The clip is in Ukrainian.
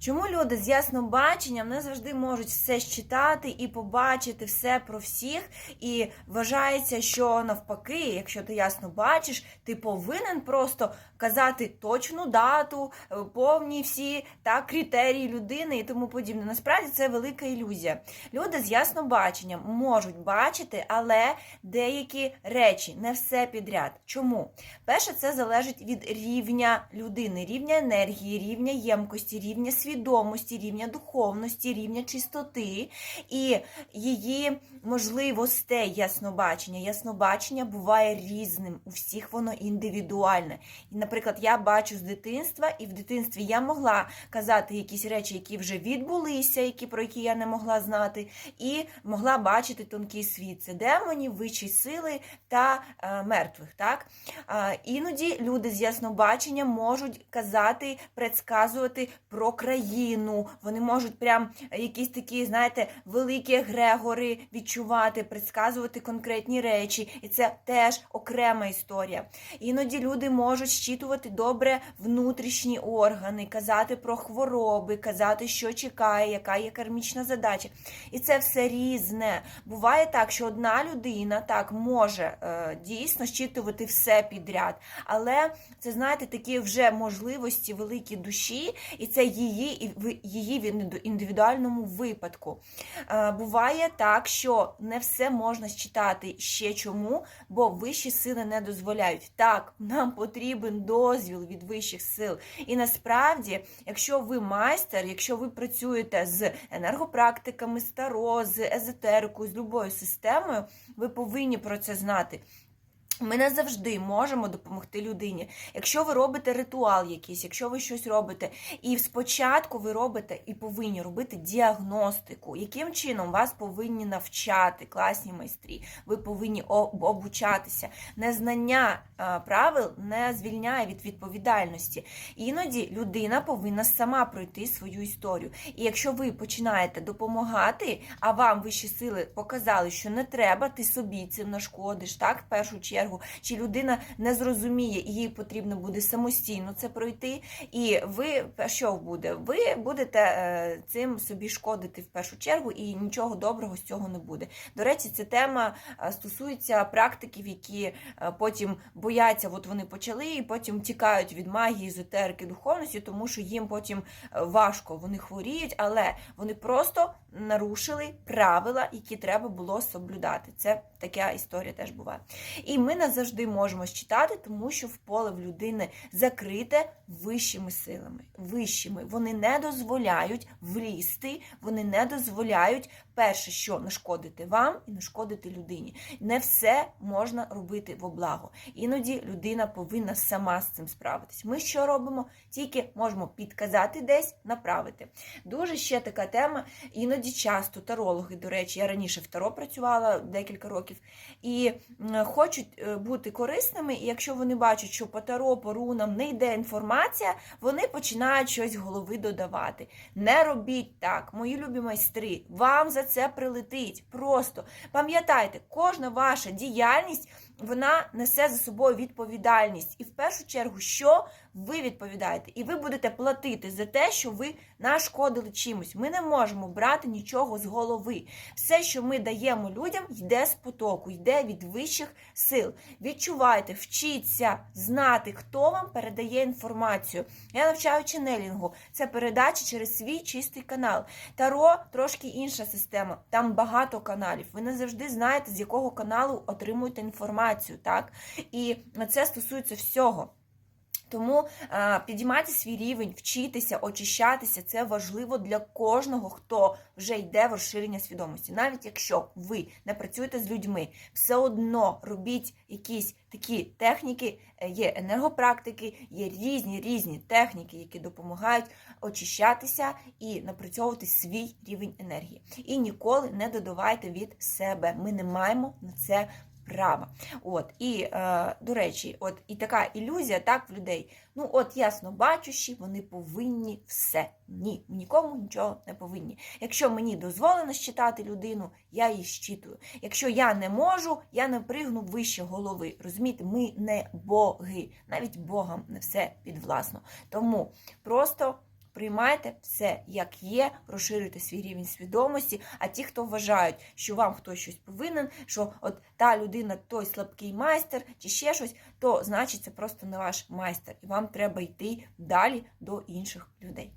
Чому люди з ясним баченням не завжди можуть все считати і побачити все про всіх, і вважається, що навпаки, якщо ти ясно бачиш, ти повинен просто казати точну дату, е, повні всі так, критерії людини і тому подібне. Насправді це велика ілюзія. Люди з яснобаченням можуть бачити, але деякі речі, не все підряд. Чому? Перше, це залежить від рівня людини, рівня енергії, рівня ємкості, рівня свідомості, рівня духовності, рівня чистоти і її можливостей яснобачення. Яснобачення буває різним, у всіх воно індивідуальне. Наприклад, я бачу з дитинства, і в дитинстві я могла казати якісь речі, які вже відбулися, які про які я не могла знати, і могла бачити тонкий світ. Це демонів, вищі сили та е, мертвих. Так? А, іноді люди з яснобаченням можуть казати, предсказувати про країну. Вони можуть прям якісь такі, знаєте, великі егрегори відчувати, предсказувати конкретні речі. І це теж окрема історія. Іноді люди можуть щитувати добре внутрішні органи, казати про хвороби, казати, що чекає, яка є кармічна задача. І це все різне. Буває так, що одна людина так може е, дійсно щитувати все підряд, але це знаєте такі вже можливості великі душі, і це її її в інди- індивідуальному випадку. Е, буває так, що не все можна считати ще чому, бо вищі сили не дозволяють. Так, нам потрібен дозвіл від вищих сил. І насправді, якщо ви майстер, якщо ви працюєте з енергопрактиками, з таро, з езотерикою, з любою системою, ви повинні про це знати. Ми не завжди можемо допомогти людині. Якщо ви робите ритуал якийсь, якщо ви щось робите, і спочатку ви робите і повинні робити діагностику, яким чином вас повинні навчати класні майстрі, ви повинні обучатися. Незнання а, правил не звільняє від відповідальності. Іноді людина повинна сама пройти свою історію. І якщо ви починаєте допомагати, а вам вищі сили показали, що не треба, ти собі цим нашкодиш, так, в першу чергу, чи людина не зрозуміє, і їй потрібно буде самостійно це пройти. І ви що буде? Ви будете е, цим собі шкодити в першу чергу, і нічого доброго з цього не буде. До речі, ця тема е, стосується практиків, які е, потім бояться, от вони почали, і потім тікають від магії, езотерики, духовності, тому що їм потім важко, вони хворіють, але вони просто нарушили правила, які треба було соблюдати. Це така історія теж буває. І ми не завжди можемо считати, тому що в поле в людини закрите вищими силами. Вищими. Вони не дозволяють влізти, вони не дозволяють перше, що нашкодити вам і нашкодити людині. Не все можна робити во благо. Іноді людина повинна сама з цим справитись. Ми що робимо? Тільки можемо підказати десь, направити. Дуже ще така тема. Іноді часто тарологи, до речі, я раніше в таро працювала декілька років, і хочуть е, бути корисними, і якщо вони бачать, що по таро, по рунам не йде інформація, вони починають щось з голови додавати. Не робіть так, мої любі майстри, вам за це прилетить. Просто пам'ятайте, кожна ваша діяльність вона несе за собою відповідальність. І в першу чергу, що ви відповідаєте, і ви будете платити за те, що ви нашкодили чимось. Ми не можемо брати нічого з голови. Все, що ми даємо людям, йде з потоку, йде від вищих сил. Відчувайте, вчіться знати, хто вам передає інформацію. Я навчаю ченелінгу. Це передача через свій чистий канал. Таро трошки інша система. Там багато каналів. Ви не завжди знаєте, з якого каналу отримуєте інформацію. Так? І це стосується всього. Тому е, підіймати свій рівень, вчитися, очищатися це важливо для кожного, хто вже йде в розширення свідомості. Навіть якщо ви не працюєте з людьми, все одно робіть якісь такі техніки, е, є енергопрактики, є різні різні техніки, які допомагають очищатися і напрацьовувати свій рівень енергії. І ніколи не додавайте від себе. Ми не маємо на це права. От, і, е, до речі, от і така ілюзія так в людей. Ну, от ясно бачущі, вони повинні все. Ні, нікому нічого не повинні. Якщо мені дозволено щитати людину, я її щитую. Якщо я не можу, я не пригну вище голови. Розумієте, ми не боги, навіть Богам не все підвласно. Тому просто Приймайте все як є, розширюйте свій рівень свідомості. А ті, хто вважають, що вам хтось щось повинен, що от та людина, той слабкий майстер чи ще щось, то значить це просто не ваш майстер, і вам треба йти далі до інших людей.